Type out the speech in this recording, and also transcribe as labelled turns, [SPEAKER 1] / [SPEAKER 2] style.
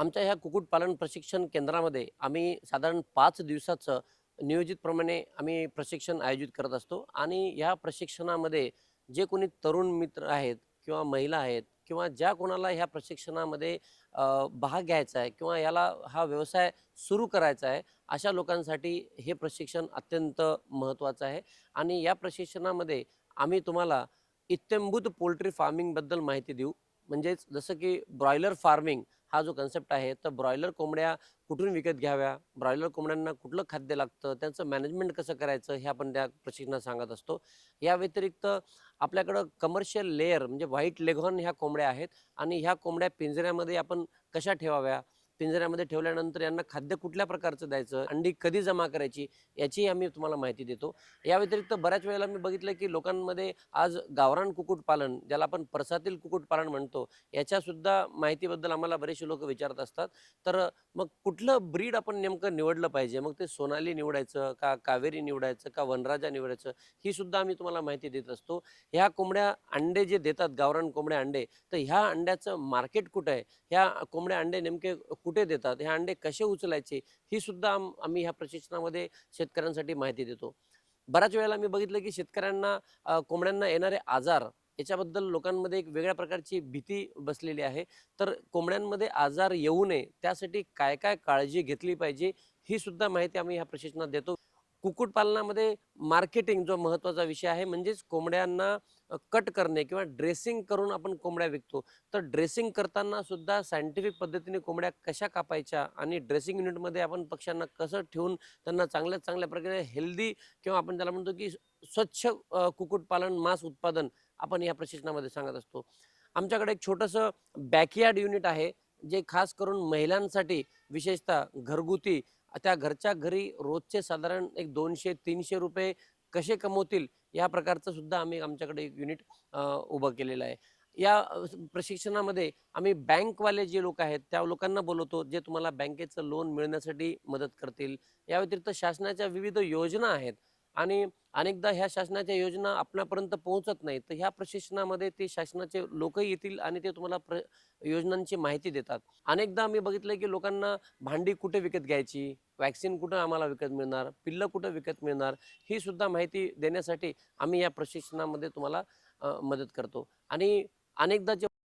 [SPEAKER 1] आमच्या ह्या कुक्कुटपालन प्रशिक्षण केंद्रामध्ये आम्ही साधारण पाच दिवसाचं नियोजितप्रमाणे आम्ही प्रशिक्षण आयोजित करत असतो. आणि ह्या प्रशिक्षणामध्ये जे कोणी तरुण मित्र आहेत किंवा महिला आहेत किंवा ज्या कोणाला ह्या प्रशिक्षणामध्ये भाग घ्यायचा आहे किंवा याला हा व्यवसाय सुरू करायचा आहे अशा लोकांसाठी हे प्रशिक्षण अत्यंत महत्त्वाचं आहे. आणि या प्रशिक्षणामध्ये आम्ही तुम्हाला इत्यंभूत पोल्ट्री फार्मिंगबद्दल माहिती देऊ. म्हणजेच जसं की ब्रॉयलर फार्मिंग हा जो कन्सेप्ट आहे तर ब्रॉयलर कोंबड्या कुठून विकत घ्याव्या? ब्रॉयलर कोंबड्यांना कुठलं खाद्य लागतं? त्यांचं मॅनेजमेंट कसं करायचं? हे आपण त्या प्रशिक्षणात सांगत असतो. या व्यतिरिक्त आपल्याकडं कमर्शियल लेअर म्हणजे व्हाईट लेघॉन ह्या कोंबड्या आहेत आणि ह्या कोंबड्या पिंजऱ्यामध्ये आपण कशा ठेवाव्या? पिंजऱ्यामध्ये ठेवल्यानंतर यांना खाद्य कुठल्या प्रकारचं द्यायचं अंडी कधी जमा करायची याची आम्ही तुम्हाला माहिती देतो. या व्यतिरिक्त बऱ्याच वेळेला मी बघितलं की लोकांमध्ये आज गावरान कुक्कुटपालन ज्याला आपण परसातील कुक्कुटपालन म्हणतो याच्यासुद्धा माहितीबद्दल आम्हाला बरेचसे लोक विचारत असतात. तर मग कुठलं ब्रीड आपण नेमकं निवडलं पाहिजे? मग ते सोनाली निवडायचं का कावेरी निवडायचं का वनराजा निवडायचं? ही सुद्धा आम्ही तुम्हाला माहिती देत असतो. ह्या कोंबड्या अंडे जे देतात गावरान कोंबड्या अंडे तर ह्या अंड्याचं मार्केट कुठं आहे? ह्या कोंबड्या अंडे नेमके कुठे देतात? हे अंडे कसे उचलायचे? ही सुद्धा आम्ही ह्या प्रशिक्षणामध्ये शेतकऱ्यांसाठी माहिती देतो. बऱ्याच वेळेला मी बघितलं की शेतकऱ्यांना कोंबड्यांना येणारे आजार याच्याबद्दल लोकांमध्ये एक वेगळ्या प्रकारची भीती बसलेली आहे. तर कोंबड्यांमध्ये आजार येऊ नये त्यासाठी काय काय काळजी घेतली पाहिजे ही सुद्धा माहिती आम्ही ह्या प्रशिक्षणात देतो. कुक्कुटपालनामध्ये मार्केटिंग जो महत्त्वाचा विषय आहे म्हणजेच कोंबड्यांना कट करणे किंवा ड्रेसिंग करून आपण कोंबड्या विकतो. तर ड्रेसिंग करताना सुद्धा सायंटिफिक पद्धतीने कोंबड्या कशा कापायच्या आणि ड्रेसिंग युनिटमध्ये आपण पक्ष्यांना कसं ठेवून त्यांना चांगल्या चांगल्या प्रकारे हेल्दी किंवा आपण त्याला म्हणतो की स्वच्छ कुक्कुटपालन मांस उत्पादन आपण या प्रशिक्षणामध्ये सांगत असतो. आमच्याकडे एक छोटंसं बॅकयार्ड युनिट आहे जे खास करून महिलांसाठी विशेषतः घरगुती त्या घरच्या घरी रोजचे साधारण एक दोनशे तीनशे रुपये कसे कमवतील या प्रकारचं सुद्धा आम्ही आमच्याकडे एक युनिट उभं केलेलं आहे. या प्रशिक्षणामध्ये आम्ही बँकवाले जे लोक आहेत त्या लोकांना बोलवतो जे तुम्हाला बँकेचं लोन मिळण्यासाठी मदत करतील. या व्यतिरिक्त शासनाच्या विविध योजना आहेत. आणि अनेकदा ह्या शासनाच्या योजना आपणापर्यंत पोहोचत नाहीत तर ह्या प्रशिक्षणामध्ये ते शासनाचे लोकही येतील आणि ते तुम्हाला प्र योजनांची माहिती देतात. अनेकदा आम्ही बघितलं की लोकांना भांडी कुठे विकत घ्यायची? वॅक्सिन कुठं आम्हाला विकत मिळणार? पिल्लं कुठं विकत मिळणार? ही सुद्धा माहिती देण्यासाठी आम्ही या प्रशिक्षणामध्ये तुम्हाला मदत करतो. आणि अनेकदा जे